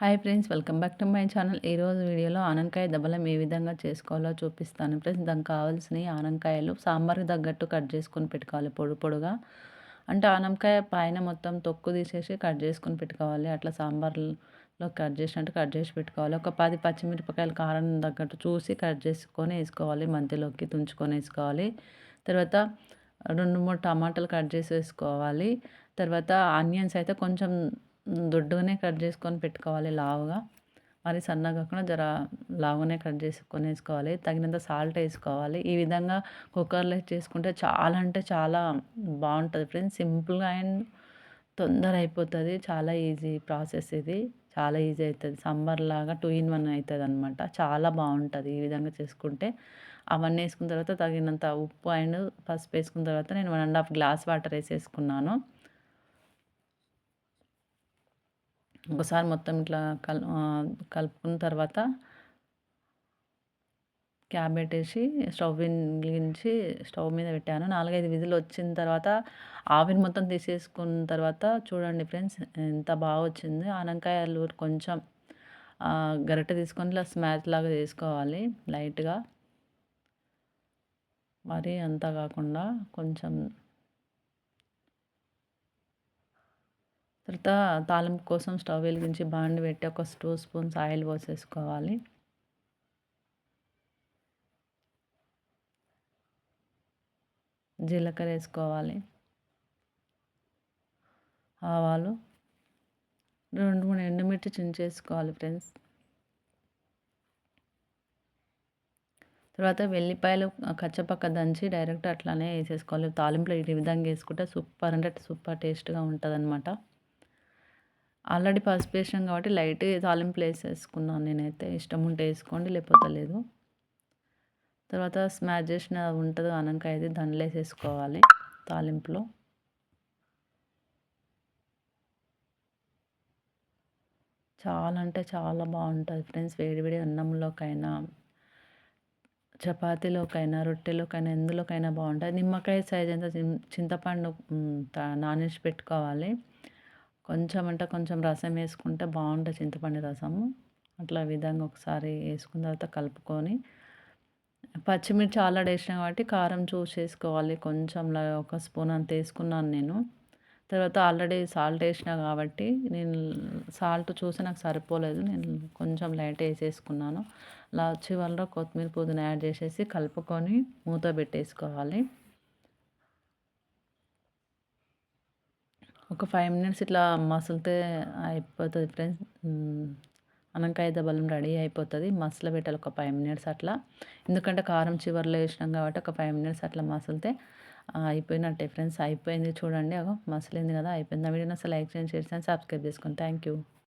Hi friends welcome back to my channel. ఈరోజు వీడియోలో ఆనంకాయ దబలం ఏ విధంగా చేసుకోవాలో చూపిస్తాను. ఫ్రెండ్స్ దానికి కావాల్సిన ఆనంకాయలు సాంబార్కి తగ్గట్టు కట్ చేసుకొని పెట్టుకోవాలి పొడి పొడుగా. అంటే ఆనంకాయ పైన మొత్తం తొక్కు తీసేసి కట్ చేసుకొని పెట్టుకోవాలి. అట్లా సాంబార్లో కట్ చేసినట్టు కట్ చేసి పెట్టుకోవాలి. ఒక పది పచ్చిమిరపకాయలు కారం తగ్గట్టు చూసి కట్ చేసుకొని వేసుకోవాలి. మంతిలోకి తుంచుకొని వేసుకోవాలి. తర్వాత రెండు మూడు టమాటాలు కట్ చేసి వేసుకోవాలి. తర్వాత ఆనియన్స్ అయితే కొంచెం దొడ్డుగానే కట్ చేసుకొని పెట్టుకోవాలి లావుగా. మరి సన్నగా కాకుండా జర లావుగానే కట్ చేసుకొని వేసుకోవాలి. తగినంత సాల్ట్ వేసుకోవాలి. ఈ విధంగా కుక్కర్లో చేసుకుంటే చాలా అంటే చాలా బాగుంటుంది ఫ్రెండ్స్. సింపుల్గా అండ్ తొందర అయిపోతుంది. చాలా ఈజీ ప్రాసెస్ ఇది. చాలా ఈజీ అవుతుంది. సాంబార్ లాగా టూ ఇన్ వన్ అవుతుంది అనమాట చాలా బాగుంటుంది ఈ విధంగా చేసుకుంటే. అవన్నీ వేసుకున్న తర్వాత తగినంత ఉప్పు అండ్ పసుపు వేసుకున్న తర్వాత నేను one and half glass water వేసేసుకున్నాను. ఒకసారి మొత్తం ఇట్లా కల్ కలుపుకున్న తర్వాత క్యాబ్ పెట్టేసి స్టవ్ వెలిగించి స్టవ్ మీద పెట్టాను. నాలుగైదు విధులు వచ్చిన తర్వాత ఆవిరి మొత్తం తీసేసుకున్న తర్వాత చూడండి ఫ్రెండ్స్ ఎంత బాగా వచ్చింది. ఆనంకాయలు కొంచెం గరిటె తీసుకొని ఇలా స్మాచ్ లాగా తీసుకోవాలి లైట్గా. మరీ అంతా కాకుండా కొంచెం తర్వాత తాలింపు కోసం స్టవ్ వెలిగించి బాండి పెట్టి ఒక టూ స్పూన్స్ ఆయిల్ పోసేసుకోవాలి. జీలకర్ర వేసుకోవాలి. ఆవాలు రెండు మూడు ఎండుమిర్చి చించేసుకోవాలి ఫ్రెండ్స్. తర్వాత వెల్లిపాయలు కచ్చపక్క దంచి డైరెక్ట్ అట్లానే వేసేసుకోవాలి. తాలింపులో ఈ విధంగా వేసుకుంటే సూపర్ అంటే సూపర్ టేస్ట్గా ఉంటుంది అనమాట ఆల్రెడీ పసుపు వేసాం కాబట్టి లైట్ తాలింపులు వేసేసుకున్నాను నేనైతే. ఇష్టం ఉంటే వేసుకోండి లేకపోతే లేదు. తర్వాత స్మాష్ చేసిన ఉంటుంది అయితే దానిలో వేసేసుకోవాలి తాలింపులో. చాలా అంటే చాలా బాగుంటుంది ఫ్రెండ్స్ వేడివేడి అన్నంలోకైనా చపాతీలోకైనా రొట్టెలోకైనా ఎందులోకైనా బాగుంటుంది. నిమ్మకాయ సైజ్ అంత చింతపండు నానేసి పెట్టుకోవాలి. కొంచెం అంటే కొంచెం రసం వేసుకుంటే బాగుంటుంది చింతపండు రసము అట్లా విధంగా ఒకసారి వేసుకున్న తర్వాత కలుపుకొని పచ్చిమిర్చి ఆల్రెడీ వేసినా కాబట్టి కారం చూసి వేసుకోవాలి కొంచెం ఒక స్పూన్ అంత వేసుకున్నాను నేను. తర్వాత ఆల్రెడీ సాల్ట్ వేసిన కాబట్టి నేను సాల్ట్ చూసి నాకు సరిపోలేదు. నేను కొంచెం లైట్ వేసేసుకున్నాను. అలా చివరిలో కొత్తిమీర పుదీనా యాడ్ చేసేసి కలుపుకొని మూత పెట్టేసుకోవాలి. ఒక ఫైవ్ మినిట్స్ ఇట్లా మసులితే అయిపోతుంది ఫ్రెండ్స్ అనకాయ దబలం రెడీ అయిపోతుంది. మసలు పెట్టాలి ఒక ఫైవ్ మినిట్స్ అట్లా. ఎందుకంటే కారం చివరిలో వేసినాం కాబట్టి ఒక ఫైవ్ మినిట్స్ అట్లా మసలితే అయిపోయినట్టే ఫ్రెండ్స్ అయిపోయింది చూడండి. అగో మసలింది కదా అయిపోయింది. ఆ వీడియోని అసలు లైక్ చేయండి షేర్ చేయండి సబ్స్క్రైబ్ చేసుకోండి థ్యాంక్ యూ